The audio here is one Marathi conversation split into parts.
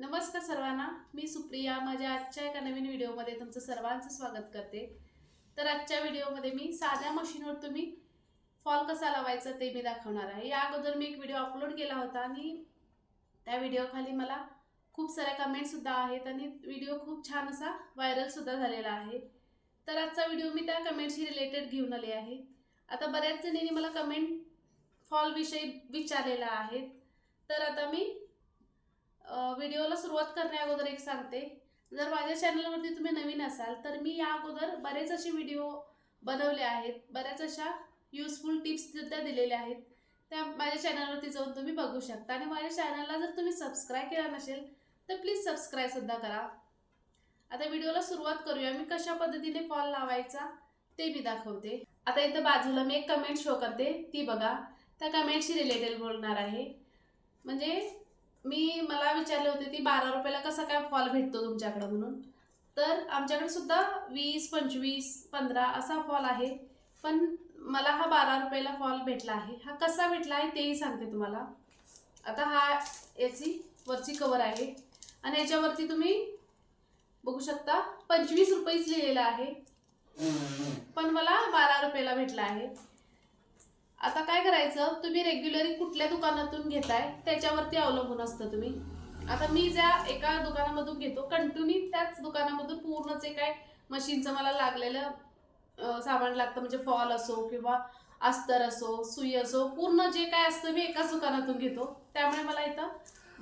नमस्कार सर्वांना. मी सुप्रिया. माझ्या आजच्या एका नवीन व्हिडिओमध्ये तुमचं सर्वांचं स्वागत करते. तर आजच्या व्हिडिओमध्ये मी साध्या मशीनवर तुम्ही फॉल कसा लावायचा ते मी दाखवणार आहे. या अगोदर मी एक व्हिडिओ अपलोड केला होता आणि त्या व्हिडिओखाली मला खूप साऱ्या कमेंटसुद्धा आहेत आणि व्हिडिओ खूप छान असा व्हायरलसुद्धा झालेला आहे. तर आजचा व्हिडिओ मी त्या कमेंटशी रिलेटेड घेऊन आले आहे. आता बऱ्याच जणींनी मला कमेंट फॉलविषयी विचारलेला आहे. तर आता मी व्हिडिओला सुरुवात करण्या अगोदर एक सांगते. जर माझ्या चॅनलवरती तुम्ही नवीन असाल तर मी या अगोदर बरेच असे व्हिडिओ बनवले आहेत. बऱ्याच अशा युजफुल टिप्स सुद्धा दिलेल्या आहेत. त्या माझ्या चॅनलवरती जाऊन तुम्ही बघू शकता. आणि माझ्या चॅनलला जर तुम्ही सबस्क्राईब केला नसेल तर प्लीज सबस्क्राईब सुद्धा करा. आता व्हिडिओला सुरुवात करूया. मी कशा पद्धतीने फॉल लावायचा ते मी दाखवते. आता इथं बाजूला मी एक कमेंट शो करते. ती बघा. त्या कमेंटशी रिलेटेड बोलणार आहे. म्हणजे मी मला विचारले होते ती बारा रुपयाला कसा काय फॉल भेटतो तुमच्याकडं म्हणून? तर आमच्याकडे सुद्धा वीस पंचवीस पंधरा असा फॉल आहे. पण मला हा बारा रुपयाला फॉल भेटला आहे. हा कसा भेटला आहे तेही सांगते तुम्हाला. आता हा याची वरची कवर आहे. आणि याच्यावरती तुम्ही बघू शकता पंचवीस रुपयेच लिहिलेला आहे. पण मला बारा रुपयाला भेटला आहे. आता काय करायचं? तुम्ही रेग्युलरी कुठल्या दुकानातून घेताय त्याच्यावरती अवलंबून असतं तुम्ही. आता मी ज्या एका दुकानामधून घेतो कंटिन्यू त्याच दुकानामधून पूर्ण जे काय मशीनचं मला लागलेलं सामान लागतं म्हणजे फॉल असो किंवा अस्तर असो सुई असो पूर्ण जे काय असतं मी एकाच दुकानातून घेतो. त्यामुळे मला इथं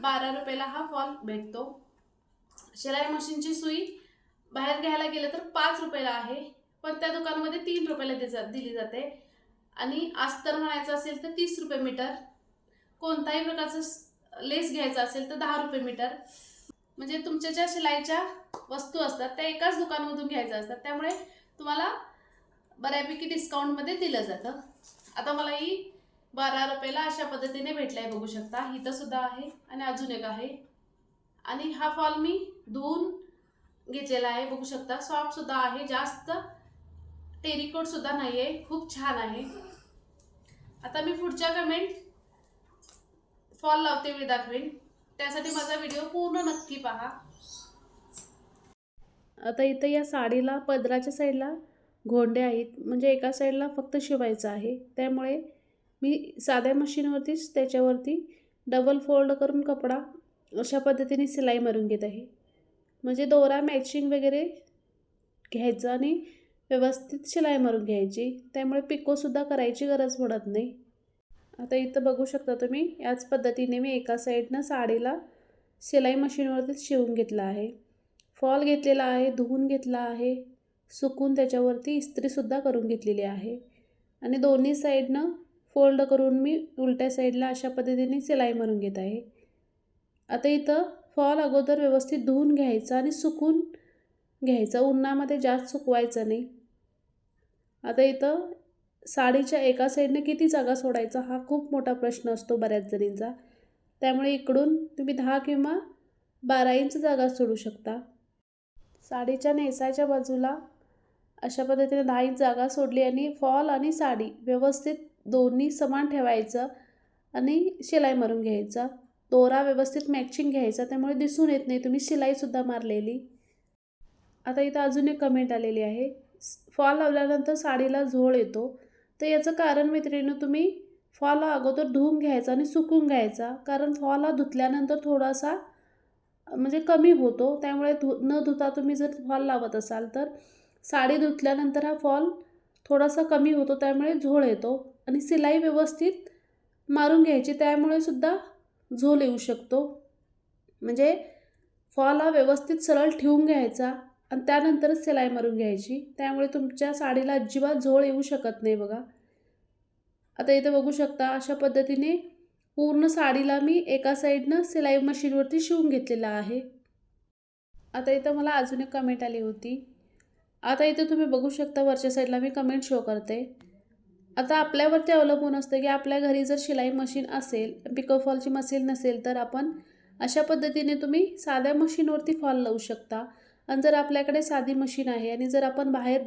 बारा रुपयाला हा फॉल भेटतो. शिलाई मशीनची सुई बाहेर घ्यायला गेलं तर पाच रुपयाला आहे पण त्या दुकानामध्ये तीन रुपयाला दि- दिली जाते. आणि अस्तर म्हणायचं असेल तर तीस रुपये मीटर. कोणताही प्रकारचं लेस घ्यायचा असेल तर दहा रुपये मीटर. म्हणजे तुमच्या ज्या शिलाईच्या वस्तू असतात त्या एकाच दुकानमधून घ्यायच्या असतात. त्यामुळे तुम्हाला बऱ्यापैकी डिस्काउंटमध्ये दिलं जातं. आता मला ही बारा रुपयाला अशा पद्धतीने भेटलं आहे बघू शकता. इथं सुद्धा आहे आणि अजून एक आहे. आणि हा फॉल मी धुवून घेतलेला आहे बघू शकता. सॉफ्टसुद्धा आहे जास्त टेरिकोटसुद्धा नाही आहे खूप छान आहे. आता मी पुढच्या कमेंट फॉल लावते वेळी दाखवेन त्यासाठी माझा व्हिडिओ पूर्ण नक्की पहा. आता इथं या साडीला पदराच्या साईडला घोंडे आहेत. म्हणजे एका साईडला फक्त शिवायचं आहे. त्यामुळे मी साध्या मशीनवरतीच त्याच्यावरती डबल फोल्ड करून कपडा अशा पद्धतीने सिलाई मारून घेत आहे. म्हणजे दोरा मॅचिंग वगैरे घ्यायचं आणि व्यवस्थित शिलाई मारून घ्यायची. त्यामुळे पिकोसुद्धा करायची गरज पडत नाही. आता इथं बघू शकता तुम्ही याच पद्धतीने मी एका साईडनं साडीला शिलाई मशीनवरतीच शिवून घेतला आहे. फॉल घेतलेला आहे धुवून घेतला आहे. सुकून त्याच्यावरती इस्त्रीसुद्धा करून घेतलेली आहे. आणि दोन्ही साईडनं फोल्ड करून मी उलट्या साईडला अशा पद्धतीने शिलाई मारून घेत आहे. आता इथं फॉल अगोदर व्यवस्थित धुवून घ्यायचा आणि सुकून घ्यायचं. उन्हामध्ये जास्त सुकवायचं नाही. आता इथं साडीच्या एका साईडनं किती जागा सोडायचा हा खूप मोठा प्रश्न असतो बऱ्याच जणींचा. त्यामुळे इकडून तुम्ही दहा किंवा बारा इंच जागा सोडू शकता. साडीच्या नेसायच्या बाजूला अशा पद्धतीने दहा इंच जागा सोडली आणि फॉल आणि साडी व्यवस्थित दोन्ही समान ठेवायचं आणि शिलाई मारून घ्यायचा. दोरा व्यवस्थित मॅचिंग घ्यायचा त्यामुळे दिसून येत नाही. तुम्ही शिलाईसुद्धा मारलेली. आता इथं अजून एक कमेंट आलेली आहे. फॉल लावल्यानंतर साडीला झोळ येतो. तर याचं कारण मैत्रिणीनं तुम्ही फॉल हा अगोदर धुवून घ्यायचा आणि सुकून घ्यायचा. कारण फॉल हा धुतल्यानंतर थोडासा म्हणजे कमी होतो. त्यामुळे धु न धुता तुम्ही जर फॉल लावत असाल तर साडी धुतल्यानंतर हा फॉल थोडासा कमी होतो. त्यामुळे झोळ येतो आणि सिलाई व्यवस्थित मारून घ्यायची. त्यामुळे सुद्धा झोल येऊ शकतो. म्हणजे फॉल हा व्यवस्थित सरळ ठेवून घ्यायचा. आणि त्यानंतरच सिलाई मारून घ्यायची. त्यामुळे तुमच्या साडीला अजिबात झोळ येऊ शकत नाही बघा. आता इथं बघू शकता अशा पद्धतीने पूर्ण साडीला मी एका साईडनं सिलाई मशीनवरती शिवून घेतलेला आहे. आता इथं मला अजून एक कमेंट आली होती. आता इथं तुम्ही बघू शकता वरच्या साईडला मी कमेंट शो करते. आता आपल्यावरती अवलंबून असतं की आपल्या घरी जर शिलाई मशीन असेल पिकोफॉलची मशीन नसेल तर आपण अशा पद्धतीने तुम्ही साध्या मशीनवरती फॉल लावू शकता. आणि जर आपल्याकडे साधी मशीन आहे आणि जर आपण बाहेर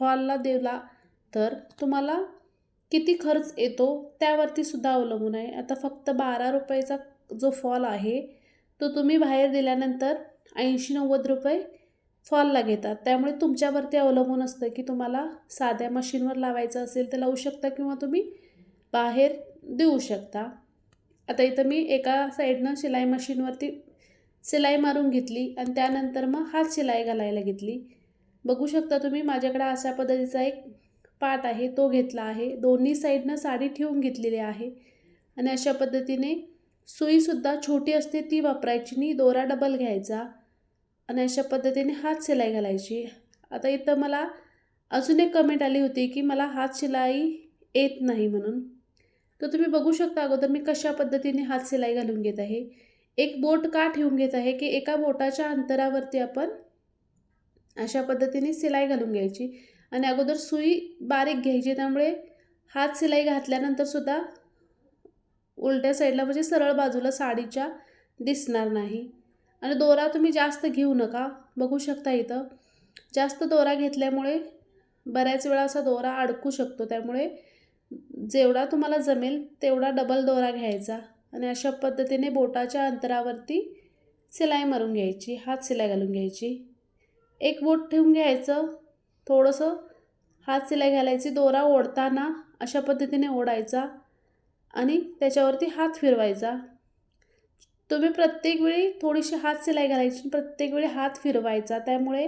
फॉलला दिला तर तुम्हाला किती खर्च येतो त्यावरती सुद्धा अवलंबून आहे. आता फक्त बारा रुपयाचा जो फॉल आहे तो तुम्ही बाहेर दिल्यानंतर ऐंशी नव्वद रुपये फॉलला घेतात. त्यामुळे तुमच्यावरती अवलंबून असतं की तुम्हाला साध्या मशीनवर लावायचं असेल तर लावू शकता किंवा तुम्ही बाहेर देऊ शकता. आता इथं मी एका साईडनं शिलाई मशीनवरती शिलाई मारून घेतली आणि त्यानंतर मग हात शिलाई घालायला घेतली. बघू शकता तुम्ही माझ्याकडे अशा पद्धतीचा एक पाट आहे तो घेतला आहे. दोन्ही साईडनं साडी ठेवून घेतलेली आहे. आणि अशा पद्धतीने सुईसुद्धा छोटी असते ती वापरायची नाही दोरा डबल घ्यायचा. आणि अशा पद्धतीने हात शिलाई घालायची. आता इथं मला अजून एक कमेंट आली होती की मला हात शिलाई येत नाही म्हणून. तर तुम्ही बघू शकता अगोदर मी कशा पद्धतीने हात शिलाई घालून घेत आहे. एक बोट का ठेवून घेत आहे की एका बोटाच्या अंतरावरती आपण अशा पद्धतीने सिलाई घालून घ्यायची. आणि अगोदर सुई बारीक घ्यायची त्यामुळे हात सिलाई घातल्यानंतर सुद्धा उलट्या साईडला म्हणजे सरळ बाजूला साडीच्या दिसणार नाही. आणि दोरा तुम्ही जास्त घेऊ नका बघू शकता इथं. जास्त दोरा घेतल्यामुळे बऱ्याच वेळा असा दोरा अडकू शकतो त्यामुळे जेवढा तुम्हाला जमेल तेवढा डबल दोरा घ्यायचा. आणि अशा पद्धतीने बोटाच्या अंतरावरती सिलाई मारून घ्यायची हात शिलाई घालून घ्यायची. एक बोट ठेवून घ्यायचं थोडंसं हात सिलाई घालायची दोरा ओढताना अशा पद्धतीने ओढायचा आणि त्याच्यावरती हात फिरवायचा. तुम्ही प्रत्येक वेळी थोडीशी हात सिलाई घालायची प्रत्येक वेळी हात फिरवायचा त्यामुळे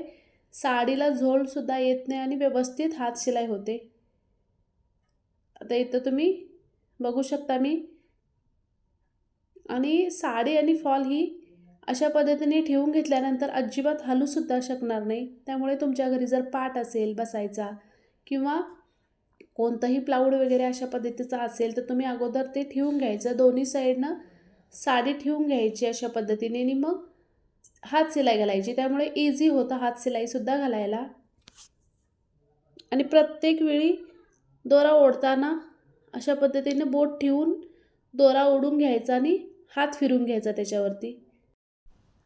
साडीला झोलसुद्धा येत नाही आणि व्यवस्थित हात सिलाई होते. आता इथं तुम्ही बघू शकता मी आणि साडी आणि फॉल ही अशा पद्धतीने ठेवून घेतल्यानंतर अजिबात हलूसुद्धा शकणार नाही. त्यामुळे तुमच्या घरी जर पाट असेल बसायचा किंवा कोणतंही प्लाऊड वगैरे अशा पद्धतीचा असेल तर तुम्ही अगोदर ते ठेवून घ्यायचं. दोन्ही साईडनं साडी ठेवून घ्यायची अशा पद्धतीने आणि मग हात शिलाई घालायची. त्यामुळे इझी होतं हात शिलाईसुद्धा घालायला. आणि प्रत्येक वेळी दोरा ओढताना अशा पद्धतीने बोट ठेवून दोरा ओढून घ्यायचा आणि हात फिरून घ्यायचा त्याच्यावरती.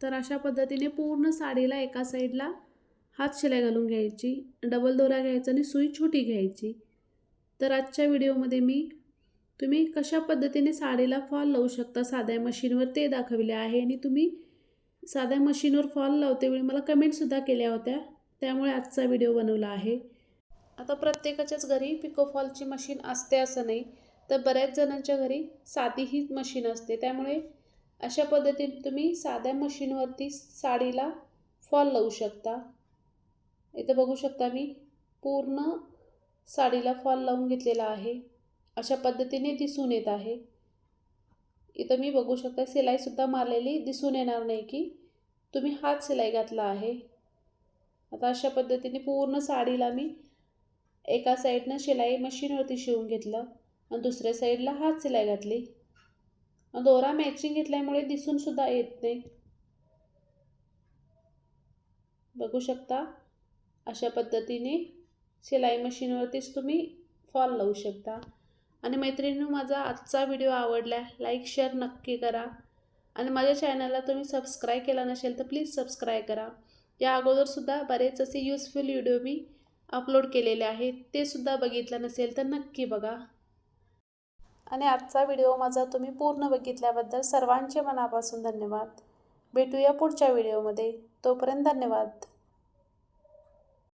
तर अशा पद्धतीने पूर्ण साडीला एका साईडला हात शिलाई घालून घ्यायची डबल दोरा घ्यायचा आणि सुई छोटी घ्यायची. तर आजच्या व्हिडिओमध्ये मी तुम्ही कशा पद्धतीने साडीला फॉल लावू शकता? साध्या मशीनवर ते दाखविले आहे आणि तुम्ही साध्या मशीनवर फॉल लावतेवेळी मला कमेंटसुद्धा केल्या होत्या. त्यामुळे आजचा व्हिडिओ बनवला आहे. आता प्रत्येकाच्याच घरी पिको फॉलची मशीन असते असं नाही. तर बऱ्याच जणांच्या घरी साधी ही मशीन असते. त्यामुळे अशा पद्धतीने तुम्ही साध्या मशीनवरती साडीला फॉल लावू शकता. इथं बघू शकता मी पूर्ण साडीला फॉल लावून घेतलेला आहे. अशा पद्धतीने दिसून येत आहे. इथं मी बघू शकता शिलाईसुद्धा मारलेली दिसून येणार नाही की तुम्ही हात शिलाई घातला आहे. आता अशा पद्धतीने पूर्ण साडीला मी एका साईडनं शिलाई मशीनवरती शिवून घेतलं. आणि दुसऱ्या साईडला हात शिलाई घातली. दोरा मॅचिंग घेतल्यामुळे दिसूनसुद्धा येत नाही. बघू शकता अशा पद्धतीने शिलाई मशीनवरतीच तुम्ही फॉल लावू शकता. आणि मैत्रिणींनो माझा आजचा व्हिडिओ आवडला लाईक शेअर नक्की करा. आणि माझ्या चॅनलला तुम्ही सबस्क्राईब केला नसेल तर प्लीज सबस्क्राईब करा. या अगोदरसुद्धा बरेच असे यूजफुल व्हिडिओ मी अपलोड केलेले आहेत. ते सुद्धा बघितलं नसेल तर नक्की बघा. आणि आजचा व्हिडिओ माझा तुम्ही पूर्ण बघितल्याबद्दल सर्वांचे मनापासून धन्यवाद. भेटूया पुढच्या व्हिडिओमध्ये. तोपर्यंत धन्यवाद.